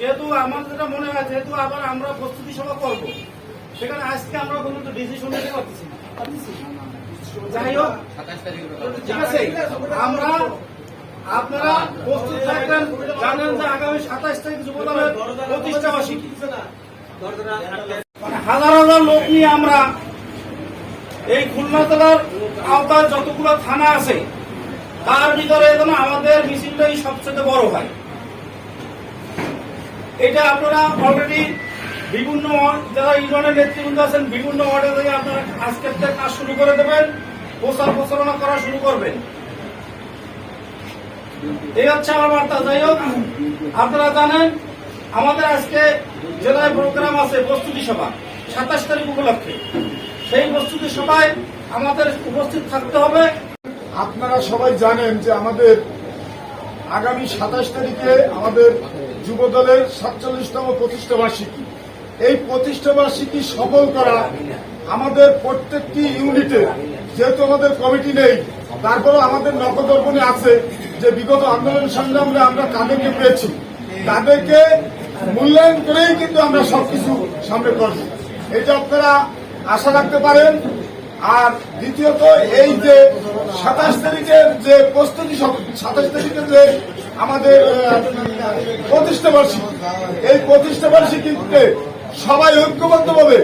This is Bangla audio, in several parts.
যেহেতু আমার যেটা মনে হয়, যেহেতু আবার আমরা প্রস্তুতি সভা করব, সেখানে আজকে আমরা কোনো তো ডিসিশন নিতে পারতেছি যাই হোক, ঠিক আছে, আমরা আপনারা প্রস্তুত থাকবেন, জানেন যে আগামী সাতাশ তারিখ যুবদলের প্রতিষ্ঠা বার্ষিকী মানে হাজার হাজার লোক নিয়ে আমরা এই খুলনা জেলার আওতায় যতগুলো থানা আছে, তার ভিতরে যেন আমাদের মিছিলটাই সবচেয়ে বড় হয়। এটা আপনারা অলরেডি বিভিন্ন যারা ইউনিয়নের নেতৃবৃন্দ আছেন, বিভিন্ন ওয়ার্ডে থেকে আপনারা আজকের থেকে কাজ শুরু করে দেবেন, প্রচার প্রচারণা করা শুরু করবেন। এই হচ্ছে আমার বার্তা। যাই হোক, আপনারা জানেন, আমাদের আজকে জেলায় প্রোগ্রাম আছে প্রস্তুতি সভা, সাতাশ তারিখ উপলক্ষে। সেই প্রস্তুতি সভায় আমাদের উপস্থিত থাকতে হবে। আপনারা সবাই জানেন যে আমাদের আগামী সাতাশ তারিখে আমাদের যুব দলের সাতচল্লিশতম প্রতিষ্ঠা বার্ষিকী এই প্রতিষ্ঠা বার্ষিকী সফল করা আমাদের প্রত্যেকটি ইউনিটে, যেহেতু আমাদের কমিটি নেই তারপরে আমাদের নকদর্পণে আছে যে বিগত আন্দোলন সংগ্রামে আমরা কাদেরকে পেয়েছি, তাদেরকে মূল্যায়ন করেই কিন্তু আমরা সবকিছু সামনে করব। এটা আপনারা আশা রাখতে পারেন, আর দ্বিতীয়ত এই যে সাতাশ তারিখের যে প্রস্তুতি, সাতাশ তারিখের যে আমাদের প্রতিষ্ঠা বার্ষিকী। এই প্রতিষ্ঠা বার্ষিকীতে সবাই ঐক্যবদ্ধভাবে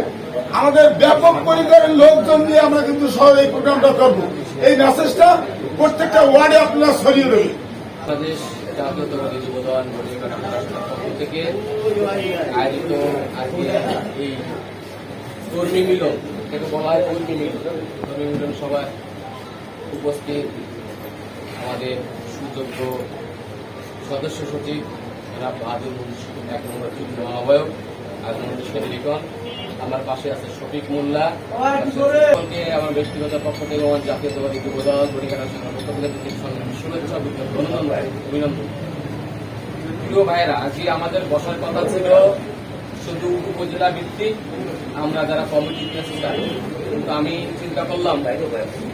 আমাদের ব্যাপক পরিবারের লোকজন দিয়ে আমরা কিন্তু সহ এই প্রোগ্রামটা করব। এই মেসেজটা প্রত্যেকটা ওয়ার্ডে আপনারা ছড়িয়ে দেবেন। এই মিলন উপস্থিত আমাদের সুযোগ্য সদস্য সচিব এরা বাদুল এক নম্বর যুগ্ম আহ্বায়ক নম্বর লিখন আমার পাশে আছে শফিক মোল্লা। আমার ব্যক্তিগত পক্ষ থেকে আমার জাতীয়তাবাদী যুব দল রাষ্ট্রের পক্ষ থেকে শুভেচ্ছা অভিনন্দন। অভিনন্দন প্রিয় ভাইয়েরা আজকে আমাদের বসার কথা ছিল শুধু উপজেলা ভিত্তিক আমরা যারা কমিটি প্রেসিডেন্ট কিন্তু আমি চিন্তা করলাম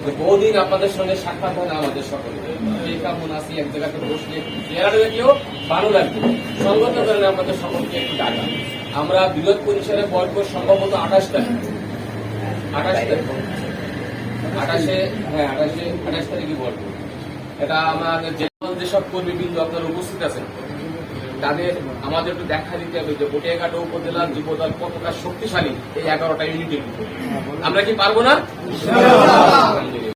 যে বহুদিন আপনাদের সঙ্গে সাক্ষাৎ হয় না আমাদের সকলে। এক জায়গাতে বসলে ভালো লাগবে। আমাদের সকলকে একটু ডাকা। আমরা বিরোধ পরিসরে বর্গ সম্ভবত আঠাশ তারিখ। আঠাশ তারিখ। আঠাশে হ্যাঁ আঠাশে, আঠাশ তারিখই বর্গ এটা আমাদের যে যেসব কর্মীবৃন্দ আপনারা উপস্থিত আছেন তাদের আমাদের একটু দেখা দিতে হবে যে বটিয়াঘাট উপজেলার যুবদল কতটা শক্তিশালী এই এগারোটা ইউনিটের। আমরা কি পারব না।